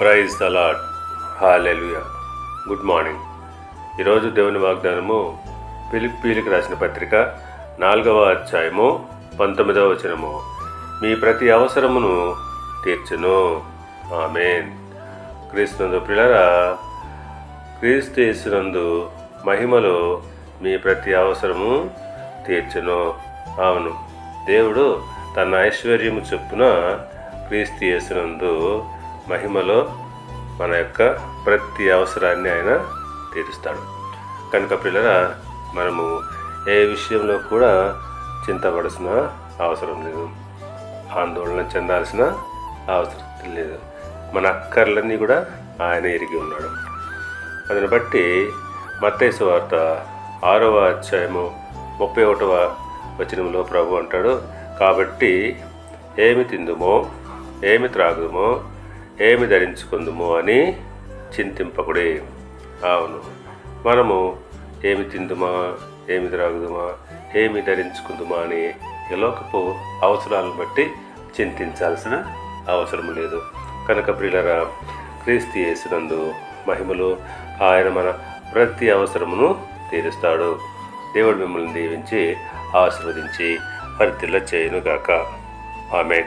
Praise the Lord hallelujah good morning ఈరోజు దేవుని వాగ్దానము పిలిప్పీలికి రాసిన పత్రిక నాలుగవ అధ్యాయము పంతొమ్మిదవ వచనము. మీ ప్రతి అవసరమును తీర్చును. ఆమెన్. క్రీస్తునందు పిల్లరా క్రీస్తు యేసునందు మహిమలో మీ ప్రతి అవసరము తీర్చును. అవును దేవుడు తన ఐశ్వర్యము చొప్పున క్రీస్తు యేసునందు మహిమలో మన యొక్క ప్రతి అవసరాన్ని ఆయన తీరుస్తాడు. కనుక పిల్లరా మనము ఏ విషయంలో కూడా చింతపడాల్సిన అవసరం లేదు. ఆందోళన చెందాల్సిన అవసరం లేదు. మన అక్కర్లన్నీ కూడా ఆయన ఎరిగి ఉన్నాడు. అందుని బట్టి మత్తైసు వార్త ఆరవ అధ్యాయము ముప్పై ఒకటవ వచనంలో ప్రభు అంటాడు కాబట్టి ఏమి తిందుమో ఏమి త్రాగుదుమో ఏమి ధరించుకుందుము అని చింతింపకుడే. అవును మనము ఏమి తిందుమా ఏమి త్రాగుదుమా ఏమి ధరించుకుందుమా అని ఈ లోకపు అవసరాలను బట్టి చింతించాల్సిన అవసరం లేదు. కనుక ప్రియులరా క్రీస్తు యేసునందు మహిమలు ఆయన మన ప్రతి అవసరమును తీరుస్తాడు. దేవుడు మిమ్మల్ని దీవించి ఆశీర్వదించి పరితిల్ల చేయనుగాక. ఆమె